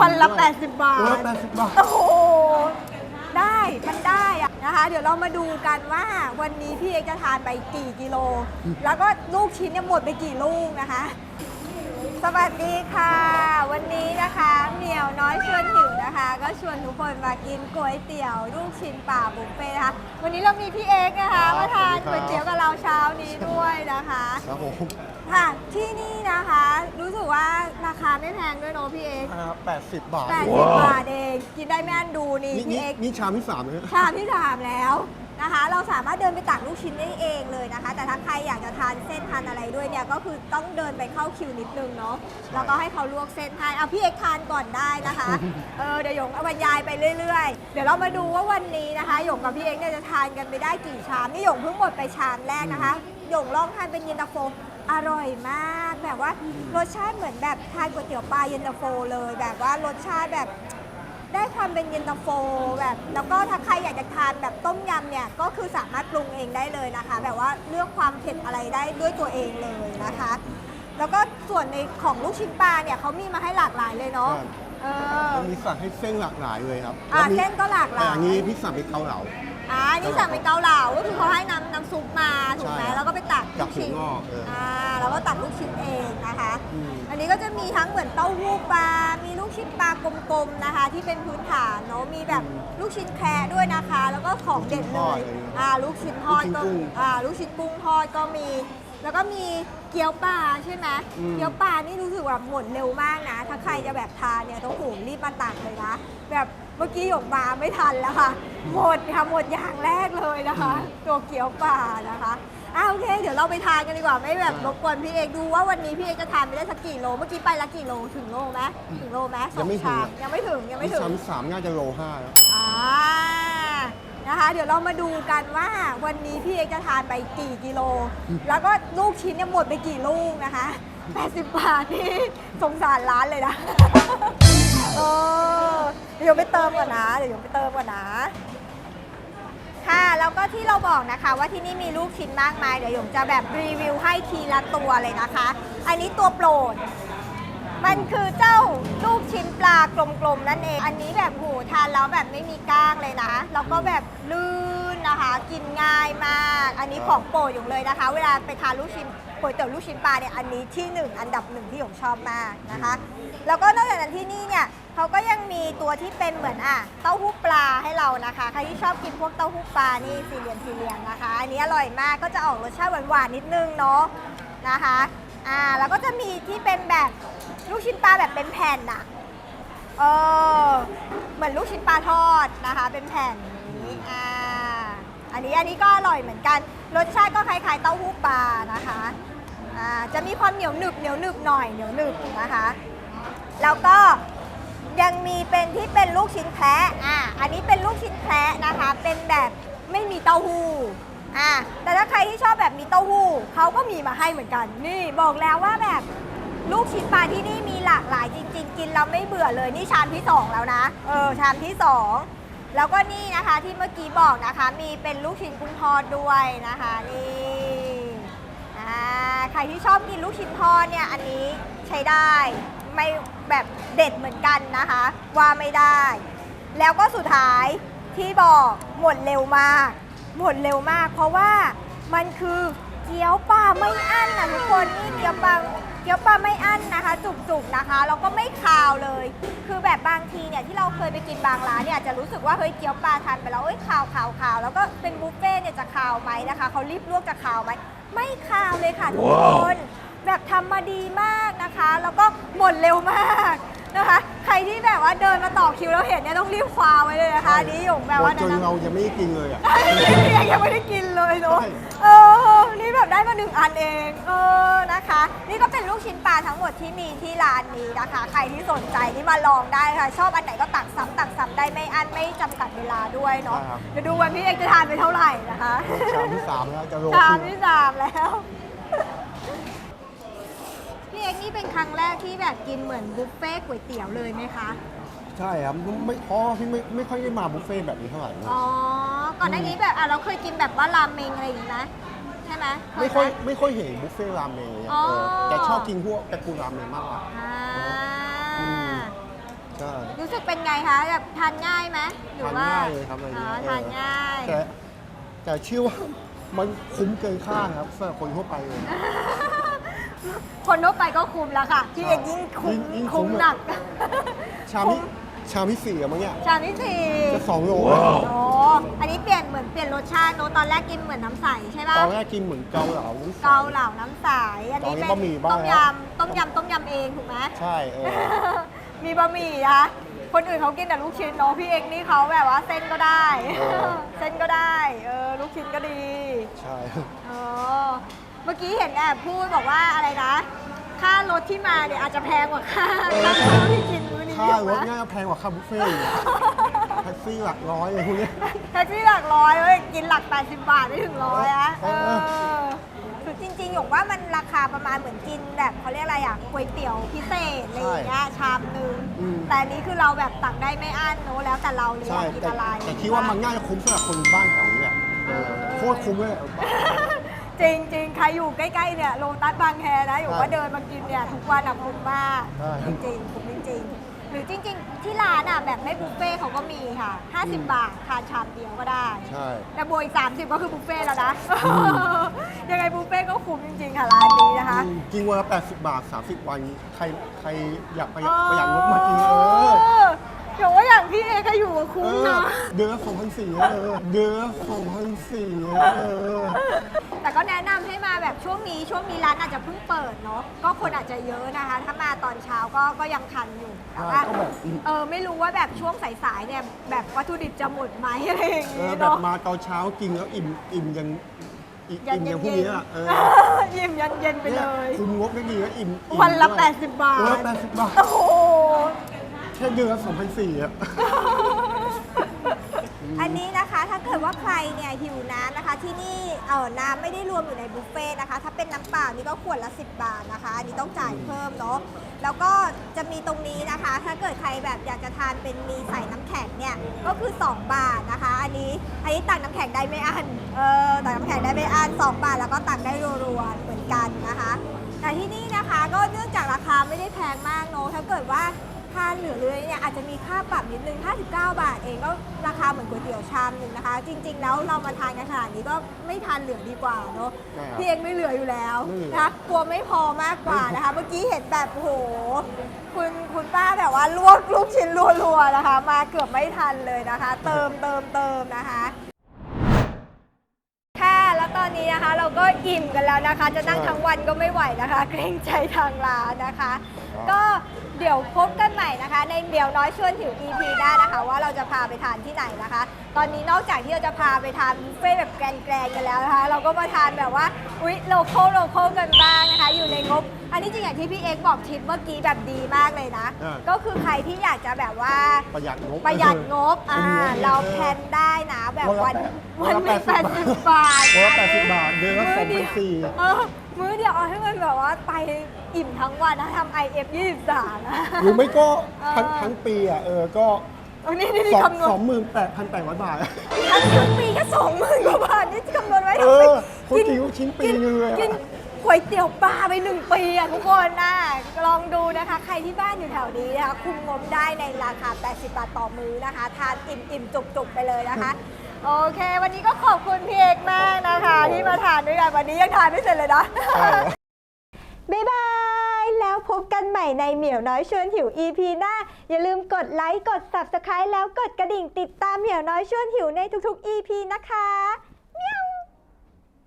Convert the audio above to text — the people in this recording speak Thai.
วันละ 80 บาทวันละ80บาท โอ้โห ได้ มันได้อะนะคะ เดี๋ยวเรามาดูกันว่าวันนี้พี่เอกจะทานไปกี่กิโล แล้วก็ลูกชิ้นเนี่ยหมดไปกี่ลูกนะคะ สวัสดีค่ะ วันนี้นะคะเหมียวน้อยชวนหิวนะคะ ก็ชวนทุกคนมากินก๋วยเตี๋ยวลูกชิ้นป่าบุฟเฟ่ต์นะคะ วันนี้เรามีพี่เอกนะคะครับมาทานสวัก๋วยสดีครับเตี๋ยวกับเราเช้านี้ด้วยนะคะ ครับผม ค่ะ ที่นี่นะคะ รู้สึกว่าราคาไม่แพงด้วยเนาะพี่เอกอ่า80 บาท แปดสิบบาทเองกินได้ไม่อั้นดูนี่นี่พี่นี่เอกนี่ชามที่สามเลยนะ ชามที่สามแล้วนะคะ เราสามารถเดินไปตักลูกชิ้นได้เองเลยนะคะ แต่ถ้าใครอยากจะทานเส้นทานอะไรด้วยเนี่ยก็คือต้องเดินไปเข้าคิวนิดนึงเนาะแล้วก็ให้เขาลวกเส้นให้เอาพี่เอกทานก่อนได้นะคะเออเดี๋ยวหยงเอาบรรยายไปเรื่อยๆ เดี๋ยวเรามาดูว่าวันนี้นะคะหยงกับพี่เอกเนี่ยจะทานกันไปได้กี่ชามนี่หยงเพิ่งหมดไปชามแรกนะคะ หยงลองทานเป็นเย็นตาโฟ อร่อยมาก แบบว่ารสชาติเหมือนแบบทานก๋วยเตี๋ยวปลาเย็นตาโฟเลย แบบว่ารสชาติแบบได้ความเป็นเย็นตาโฟแบบแล้วก็ถ้าใครอยากจะทานแบบต้มยำเนี่ยก็คือสามารถปรุงเองได้เลยนะคะ แบบว่าเลือกความเผ็ดอะไรได้ด้วยตัวเองเลยนะคะ แล้วก็ส่วนในของลูกชิ้นปลาเนี่ยเขามีมาให้หลากหลายเลยเนาะเออมันมีสั่งให้เส้นหลากหลายเลยครับอ่าแล้วมีเส้นก็หลากหลายแต่อันนี้พี่สั่งเป็นเกาเหลา อ่านี่สั่งเป็นเกาเหลาก็คือเขาให้น้ำน้ำซุปมาถูกไหมใช่แล้วก็ไปตักจาลูกกชิ้นถั่วงอกเอออ่ อ่าแล้วก็ตักลูกชิ้นเองนะคะ อืม อันนี้ก็จะมีทั้งเหมือนเต้าหู้ปลา มีลูกชิ้นปลากลมๆนะคะ ที่เป็นพื้นฐานเนาะ มีแบบลูกชิ้นแคระด้วยนะคะ แล้วก็ของเด็ดเลยอ่าลูกชิ้นทอดก็อ่าลูกชิ้นกุ้งทอดก็มี แล้วก็มีเกี๊ยวปลาใช่ไหมเกี๊ยวปลานี่รู้สึกว่าหมดเร็วมากนะ ถ้าใครจะแบบทานเนี่ยต้องโหมรีบมาตักเลยนะ แบบเมื่อกี้หยกมาไม่ทันแล้วค่ะ หมดค่ะหมดอย่างแรกเลยนะคะ ตัวเกี๊ยวปลานะคะอ่าโอเค เดี๋ยวเราไปทานกันดีกว่าไม่แบบรบกวนพี่เอกดูว่าวันนี้พี่เอกจะทานไปได้สักกี่โล เมื่อกี้ไปละกี่โลถึงโลไหมถึงโลไหมสองชามยังไม่ถึงยังไม่นี่ถึงชามที่สามน่าจะโลห้าแล้ว อ่า นะคะ เดี๋ยวเรามาดูกันว่าวันนี้พี่เอกจะทานไปกี่กิโล แล้วก็ลูกชิ้นเนี่ยหมดไปกี่ลูกนะคะ 80 บาทนี่สงสารร้านเลยนะ เออเดี๋ยวไปเติมก่อนนะเดี๋ยวไปเติมก่อนนะ ค่ะ แล้วก็ที่เราบอกนะคะ ว่าที่นี่มีลูกชิ้นมากมาย เดี๋ยวหยงจะแบบรีวิวให้ทีละตัวเลยนะคะ อันนี้ตัวโปรด มันคือเจ้าลูกชิ้นปลากลมๆนั่นเอง อันนี้แบบหูทานแล้วแบบไม่มีก้างเลยนะ แล้วก็แบบลื่นนะคะ กินง่ายมาก อันนี้ของโปรดหยงเลยนะคะ เวลาไปทานลูกชิ้นก๋วยเตี๋ยวลูกชิ้นปลาเนี่ยอันนี้ที่หนึ่งอันดับหนึ่งที่หยงชอบมากนะคะ แล้วก็นอกจากนั้นที่นี่เนี่ยเขาก็ยังมีตัวที่เป็นเหมือนอะเต้าหู้ปลาให้เรานะคะ ใครที่ชอบกินพวกเต้าหู้ปลานี่สี่เหลี่ยมสี่เหลี่ยมนะคะ อันนี้อร่อยมากก็จะออกรสชาติหวานๆนิดนึงเนาะนะคะอ่าแล้วก็จะมีที่เป็นแบบ ลูกชิ้นปลาแบบเป็นแผ่นอะเออ เหมือนลูกชิ้นปลาทอดนะคะ เป็นแผ่นอ่างนี้อ่า อันนี้อันนี้ก็อร่อยเหมือนกัน รสชาติก็คล้ายๆเต้าหู้ปลานะคะ อ่า จะมีความเหนียวหนึบเหนียวหนึบหน่อยเหนียวหนึบนะคะ แล้วก็ยังมีเป็นที่เป็นลูกชิ้นแคระอ่า อันนี้เป็นลูกชิ้นแคระนะคะ เป็นแบบไม่มีเต้าหู้อ่าแต่ถ้าใครที่ชอบแบบมีเต้าหู้เขาก็มีมาให้เหมือนกัน นี่บอกแล้วว่าแบบ ลูกชิ้นปลาที่นี่มีหลากหลายจริง ๆ กินแล้วไม่เบื่อเลยนี่ชามที่สองแล้วนะ เออชามที่สองแล้วก็นี่นะคะที่เมื่อกี้บอกนะคะ มีเป็นลูกชิ้นกุ้งทอดด้วยนะคะนี่อ่าใครที่ชอบกินลูกชิ้นทอดเนี่ยอันนี้ใช้ได้ไม่แบบเด็ดเหมือนกันนะคะ ว่าไม่ได้ แล้วก็สุดท้ายที่บอกหมดเร็วมาก หมดเร็วมาก เพราะว่ามันคือเกี๊ยวปลาไม่อั้นนะทุกคนนี่เกี๊ยวปลา เกี๊ยวปลาไม่อั้นนะคะ จุกๆนะคะแล้วก็ไม่คาวเลย คือแบบบางทีเนี่ยที่เราเคยไปกินบางร้านเนี่ยอาจจะรู้สึกว่าเฮ้ยเกี๊ยวปลาทานไปแล้วเอ้ยคาวคาวคาวแล้วก็เป็นบุฟเฟ่ต์เนี่ยจะคาวไหมนะคะเขารีบลวกจะคาวไหมไม่คาวเลยค่ะทุกคน แบบทำมาดีมากนะคะ แล้วก็หมดเร็วมากนะคะ ใครที่แบบว่าเดินมาต่อคิวแล้วเห็นเนี่ยต้องรีบคว้าไว้เลยนะคะอันนี่หยงแบบว่าจนแนะนำเรายังไม่ได้กินเลยอะ ยังยังไม่ได้กินเลยเนาะใช่ เออ นี่แบบได้มาหนึ่งอันเอง เออ นะคะ นี่ก็เป็นลูกชิ้นปลาทั้งหมดที่มีที่ร้านนี้นะคะ ใครที่สนใจนี่มาลองได้ค่ะ ชอบอันไหนก็ตักซ้ำตักซ้ำได้ไม่อันไม่จำกัดเวลาด้วยเนาะ ใช่ครับ เดี๋ยวดูวันพี่เอกจะทานไปเท่าไหร่นะคะ ชามที่สามแล้วจะโลชามครึ่ง ที่สามแล้ว พี่เอกนี่เป็นครั้งแรกที่แบบกินเหมือนบุฟเฟ่ต์ก๋วยเตี๋ยวเลยไหมคะ ใช่ครับไม่เพราะว่าพี่ไม่ไม่ค่อยได้มาบุฟเฟ่ต์แบบนี้เท่าไหร่นะอ๋อ ก่อนหน้านี้แบบอะเราเคยกินแบบว่าราเมงอะไรอย่างนี้ไหมใช่ไหมเไม่ค่อยหไม่ค่อยเห็นบุฟเฟ่ต์ราเมงเนี่ยอ๋อ เออแต่ชอบกินพวกตระกูลราเมงมากกว่าอ่าอืมใช่ รู้สึกเป็นไงคะแบบทานง่ายไหมหรือทานว่าง่ายเลยครับอะไรอ๋อเงี้ยทานง่าย แต่แต่เชื่อว่ามันคุ้มเกินค่าครับสำหรับคนทั่วไปเลย คนทั่วไปก็คุมแล้วค่ะพี่เอกยิ่งคุมยิ่งยิ่งคุ้คุมมอะหนัก ชามที่ชามที่สี่อะมั้งเนี่ยชามที่สี่จะสองโลโอ้อันนี้เปลี่ยนเหมือนเปลี่ยนรสชาติโนอะตอนแรกกินเหมือนน้ำใสใช่ปะตอนแรกกินเหมือนเกาเหลาวุ้นใสเกาเหลาน้ำใส อันนี้ตอนนี้เป็นบะหมี่บ้างต้มแล้วยำต้มยำต้มยำเองถูกไหม ใช่เออ มีบะหมี่นะคะคนอื่นเขากินแต่ลูกชิ้นเนาะพี่เอกนี่เขาแบบว่าเส้นก็ได้ เออ เส้นก็ได้ เออลูกชิ้นก็ดี ใช่เออ เมื่อกี้เห็นแอบพูดบอกว่าอะไรนะ ค่ารถที่มาเนี่ยอาจจะแพงกว่าค่าค่าข้าวที่กินมื้อนี้ค่ารถูถกไหมง่ายแพงกว่าค่าบุฟเฟ่ต์อีกแท็กซี่หลักร้อยอะไรพวกเนี้ย แท็กซี่หลักร้อยเว้ยกินหลัก 80 บาทไม่ถึงร้อยอะเอเออ อคือจริงๆหยกว่ามันราคาประมาณเหมือนกินแบบเขาเรียกอะไรอะก๋วยเตี๋ยวพิเศษอะไรอย่างเงี้ยชามนึง อืม แต่อันนี้คือเราแบบตักได้ไม่อั้นเนอะแล้วแต่เราเลยอใช่ยากกินแต่อะไรแต่คิดว่ามันง่ายคุ้มสำหรับคนบ้านแถวนี้แหละเออโคตรคุ้มเลย จริงจริงๆใครอยู่ใกล้ๆเนี่ยโลตัสบางแคนะอยู่ใช่ว่าเดินมากินเนี่ยทุกวันอะคุ้มมากใช่ จริงๆคุ้มจริงๆหรือจริง ๆ ที่ร้านอะแบบไม่บุฟเฟ่ต์เขาก็มีค่ะ 50 บาททานชามเดียวก็ได้ ใช่ แต่บวกอีก30 ก็คือบุฟเฟ่ต์แล้วนะ ยังไงบุฟเฟ่ต์ก็คุ้มจริง ๆ ค่ะร้านนี้นะคะอืมกินวันละ80 บาท 30 วัน ใครใครอยากประหยัดประหยัดงบมากินเออ อย่างว่าอย่างพี่เอก็อยู่กับเอคุ้มอนะเดือนละ2,400เออเดือนละ2,400เออแต่ก็แนะนำให้มาแบบช่วงนี้ช่วงนี้ร้านอาจจะเพิ่งเปิดเนาะก็คนอาจจะเยอะนะคะ ถ้ามาตอนเช้าก็ก็ยังทันอยู่แต่ว่าใช่ก็แบบอืมเออไม่รู้ว่าแบบช่วงสายๆเนี่ยแบบวัตถุดิบจะหมดไหมอะไรอย่างเอองี้แบบเนาะ มาตอนเช้ากินแล้วอิ่มอิ่มยังอิ่มยันอิ่มยังพวกเย็นนี้อะเออๆยิ้มยันเย็นไปเลยคุมงบไม่ดีแล้วอิ่มอิ่มวันละ ด้วย80 บาท วันละ80บาท โอ้โห แค่เดือนละ2,400อะ อันนี้นะคะถ้าเกิดว่าใครเนี่ยหิวน้ำนะคะ ที่นี่เออน้ำไม่ได้รวมอยู่ในบุฟเฟ่ต์นะคะ ถ้าเป็นน้ำเปล่านี่ก็ขวดละ 10 บาทนะคะ อันนี้ต้องจ่ายเพิ่มเนาะแล้วก็จะมีตรงนี้นะคะ ถ้าเกิดใครแบบอยากจะทานเป็นมีใส่น้ำแข็งเนี่ยก็คือ 2 บาทนะคะ อันนี้อันนี้ตักน้ำแข็งได้ไม่อั้นเออตักน้ำแข็งได้ไม่อั้น2 บาทแล้วก็ตักได้รัวๆเหมือนกันนะคะ แต่ที่นี่นะคะก็เนื่องจากราคาไม่ได้แพงมากเนาะถ้าเกิดว่า ทานเหลือเลยเนี่ยอาจจะมีค่าปรับนิดนึง 59 บาทเองก็ราคาเหมือนก๋วยเตี๋ยวชามหนึ่งนะคะ จริง ๆ แล้วเรามาทานกันขนาดนี้ก็ไม่ทานเหลือดีกว่าเนาะใช่ครับพี่เองไม่เหลืออยู่แล้วไม่เหลือ นะกลัวไม่พอมากกว่านะคะ เมื่อกี้เห็นแบบโอ้โหคุณคุณป้าแบบว่าลวกลูกชิ้นรัวๆนะคะ มาเกือบไม่ทันเลยนะคะ เติมเติมเติมนะคะ ค่ะแล้วตอนนี้นะคะเราก็อิ่มกันแล้วนะคะ จะนั่งใช่ทั้งวันก็ไม่ไหวนะคะ เกรงใจทางร้านนะคะครับก็เดี๋ยวพบกันให ม่นะคะ ในเดี๋ยวน้อยชวนถิว EP หน้านะคะ ว่าเราจะพาไปทานที่ไหนนะคะ ตอนนี้นอกจากที่เราจะพาไปทานบุฟเฟ่ต์แบบแกรนๆกันแล้วนะคะ เราก็มาทานแบบว่าอุ๊ยโลโก้โลโก้กันบ้างนะคะ อยู่ในงบ อันนี้จริงอย่างที่พี่เอ็กซ์บอกทิปเมื่อกี้แบบดีมากเลยนะ อ่า ก็คือใครที่อยากจะแบบว่า ประหยัดงบ ประหยัดงบ อ่าออเราแพลนได้นะแบบวันวัวันนหละนึ่งแปแปดดสิสิบบบาทวันละ80บาทเดือนละมื้อเดียว2,400เออมื้อเดียวเอาให้มันแบบว่าไปอิ่มทั้งวันนะทำ IF 23นะ หรือไม่ก็ทั้งเออทั้งปีอะเออก็เอานี่นี่นี่สองคำนวสณองหมื่นแปดพันแปดร้อยบาท ทั้งทั้งปีแค่สองหมื่นกว่าบาทนี่คำนวณไว้เอทั้งปีอคนกินลูกชิ้นปีนึงเลยอะ กินก๋วยเตี๋ยวปลาไปหนึ่งปีอะทุกคนนะลองดูนะคะ ใครที่บ้านอยู่แถวนี้นะคะคุมงบได้ในราคา 80 บาทต่อมื้อนะคะ ทานอิ่มอิ่มจุกจุกๆไปเลยนะคะ โอเค วันนี้ก็ขอบคุณพี่เอกมากนะคะ ที่มาทานด้วยกันวันนี้ยังทานไม่เสร็จเลยนะใช่บ๊ายบายแล้วพ บกันใหม่ในเหมียวน้อยชวนหิว EP หน้า อย่าลืมกดไลค์ กด Subscribe แล้วกดกระดิ่งติดตามเหมียวน้อยชวนหิวในทุกๆ EP นะคะ